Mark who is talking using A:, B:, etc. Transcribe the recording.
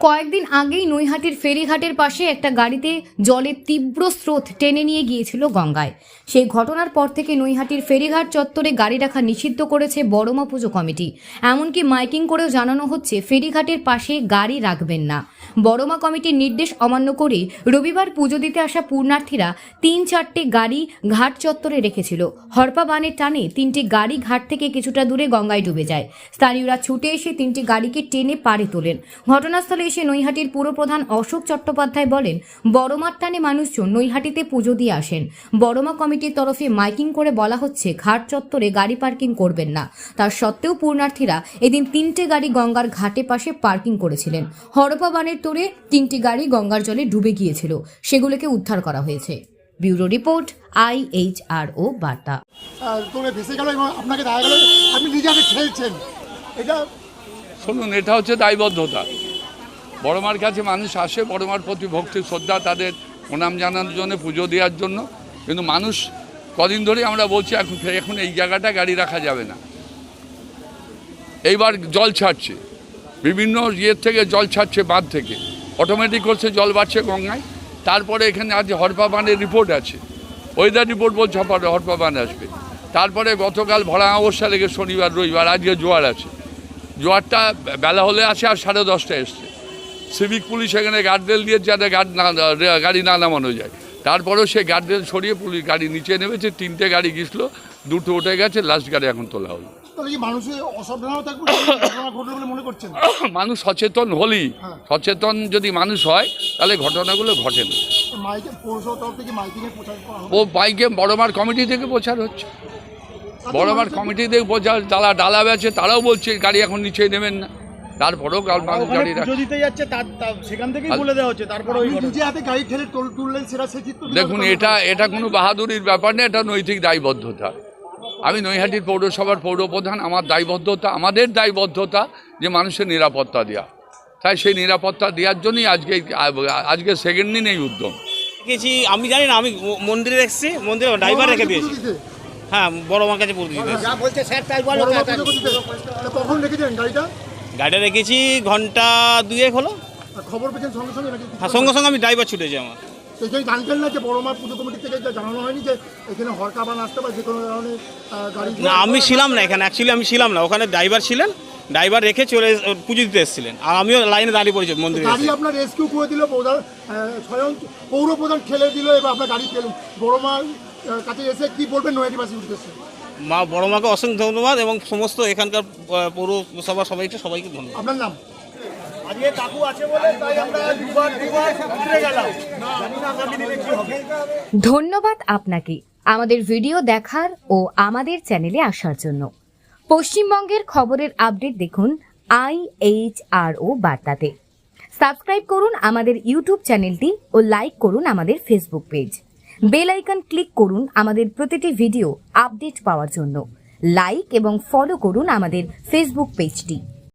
A: কয়েকদিন আগেই নৈহাটির ফেরিঘাটের পাশে একটা গাড়িতে জলের তীব্র স্রোত টেনে নিয়ে গিয়েছিল গঙ্গায়। সেই ঘটনার পর থেকে নৈহাটির ফেরিঘাট চত্বরে গাড়ি রাখা নিষিদ্ধ করেছে বড়মা পুজো কমিটি। এমনকি মাইকিং করেও জানানো হচ্ছে, ফেরিঘাটের পাশে গাড়ি রাখবেন না। বড়মা কমিটির নির্দেশ অমান্য করে রবিবার পুজো দিতে আসা পূর্ণার্থীরা তিন চারটে গাড়ি ঘাট চত্বরে রেখেছিল। হরপা বানের টানে তিনটি গাড়ি ঘাট থেকে কিছুটা দূরে গঙ্গায় ডুবে যায়। স্থানীয়রা ছুটে এসে তিনটি গাড়িকে টেনে পাড়ে তোলেন। ঘটনাস্থলে এসে নৈহাটির পুরপ্রধান অশোক চট্টোপাধ্যায় বলেন, বড়মার টানে মানুষজন নৈহাটিতে পুজো দিয়ে আসেন। বড়মা কমিটির তরফে মাইকিং করে বলা হচ্ছে, ঘাট চত্বরে গাড়ি পার্কিং করবেন না। তার সত্ত্বেও পূর্ণার্থীরা এদিন তিনটে গাড়ি গঙ্গার ঘাটে পাশে পার্কিং করেছিলেন। হরপা বানের তোরে তিনটি গাড়ি গঙ্গার জলে ডুবে গিয়েছিল। সেগুলোকে উদ্ধার করা হয়েছে। ব্যুরো রিপোর্ট বার্তা।
B: গেল এবং আপনাকে দেখা গেল আপনি নিজেকে ঠেলছেন এটা
C: শুনুন এটা হচ্ছে দায়বদ্ধতা। বড়মার কাছে মানুষ আসে বড়মার প্রতি ভক্তি শ্রদ্ধা তাদের প্রণাম জানানোর জন্য পুজো দেওয়ার জন্য। কিন্তু মানুষ কদিন ধরে আমরা বলছি এখন এখন এই জায়গাটা গাড়ি রাখা যাবে না। এইবার জল ছাড়ছে। বিভিন্ন ইয়ের থেকে জল ছাড়ছে বাঁধ থেকে। অটোমেটিক করছে জল বাড়ছে গঙ্গায়। তারপরে এখানে আজ হরপা বানের রিপোর্ট আছে। ওয়েদার রিপোর্ট বলছে হরপা বান আসবে। তারপরে গতকাল ভরা অবস্থা লেগে শনিবার, রবিবার, আজকে জোয়ার আছে। জোয়ারটা বেলা হলে আসে আর সাড়ে দশটায় এসছে। সিভিক পুলিশ এখানে গার্ডরেল দিয়ে যাতে গার্ড না গাড়ি না নামানো যায়। তারপরেও সে গার্ডরেল সরিয়ে পুলিশ গাড়ি নিচে নেমেছে, তিনটে গাড়ি গেছিল দুটো উঠে গেছে লাস্ট গাড়ি এখন তোলা হলো।
B: তাহলে কি মানুষের অসাবধানতা ঘটনা ঘটবে বলে মনে করছেন?
C: মানুষ সচেতন হলেই
B: হ্যাঁ।
C: সচেতন যদি মানুষ হয় তাহলে ঘটনাগুলো ঘটে না। ও বাইকে বড়মার কমিটি থেকে প্রচার হচ্ছে। বড়মার কমিটি থেকে প্রচার যারা ডালা বেছে তারাও বলছে গাড়ি এখন নিচে নেবেন না। তারপরেও কাল মানুষ গাড়ি
D: দিতে যাচ্ছে তার তার- সেখান থেকেই
C: আর-
D: বলে দেওয়া হচ্ছে তারপরে
B: হাতে গাড়ি ঠেলে তোল- তুললেন সেটা সে
C: দেখুন এটা এটা কোনো বাহাদুরির ব্যাপার না এটা নৈতিক দায়বদ্ধতা। আমি নৈহাটির পৌরসভার পৌরপ্রধান আমার দায়বদ্ধতা আমাদের দায়বদ্ধতা যে মানুষের নিরাপত্তা দেওয়া তাই সেই নিরাপত্তা দেওয়ার জন্যই আজকে আজকে সেকেন্ড দিন এই উদ্যম।
E: দেখেছি আমি জানি না আমি মন্দিরে এসেছি মন্দিরে ড্রাইভার রেখে দিয়েছি। হ্যাঁ বড় মার কাছে
B: কখন রেখেছেন গাড়িটা?
E: রেখেছি ঘণ্টা দুয়েক হলো।
B: আর খবর পেয়েছেন সঙ্গে সঙ্গে
E: হ্যাঁ সঙ্গে সঙ্গে আমি ড্রাইভার ছুটেছি আমার।
B: তো এখানে জানতেন না যে বড় মা পুজো কমিটি থেকে জানানো হয়নি যে এখানে হরকাবান আসতে পারে যে কোনো ধরনের গাড়ি
E: না আমি ছিলাম না এখানে অ্যাকচুয়ালি আমি ছিলাম না। ওখানে ড্রাইভার ছিলেন ড্রাইভার রেখে চলে পুজো দিতে এসেছিলেন। আর আমিও লাইনে দাঁড়িয়ে পড়েছি মন্দিরে
B: গাড়ি আপনার রেস্কিউ করে দিল প্রধান স্বয়ং পৌর প্রধান ঠেলে দিল এবার আপনার গাড়ি ফেলুন। বড় মার কাছে এসে কি বলবেন নৈহাটিবাসীর উদ্দেশ্যে
E: মা বড় মাকে অসংখ্য ধন্যবাদ এবং সমস্ত এখানকার পৌরসভা সবাইকে সবাইকে ধন্যবাদ।
B: আপনার নাম?
D: আজকে কাকু আছে বলে তাই আমরা দুবার দুবার উতরে গেলাম। না দিনে কি হবে।
A: ধন্যবাদ আপনাকে আমাদের ভিডিও দেখার ও আমাদের চ্যানেলে আসার জন্য। পশ্চিমবঙ্গের খবরের আপডেট দেখুন আইএইচআরও বার্তাতে। সাবস্ক্রাইব করুন আমাদের ইউটিউব চ্যানেলটি ও লাইক করুন আমাদের Facebook page. Bell icon click করুন আমাদের প্রতিটি ভিডিও আপডেট পাওয়ার জন্য। লাইক এবং ফলো করুন আমাদের ফেসবুক পেজটি।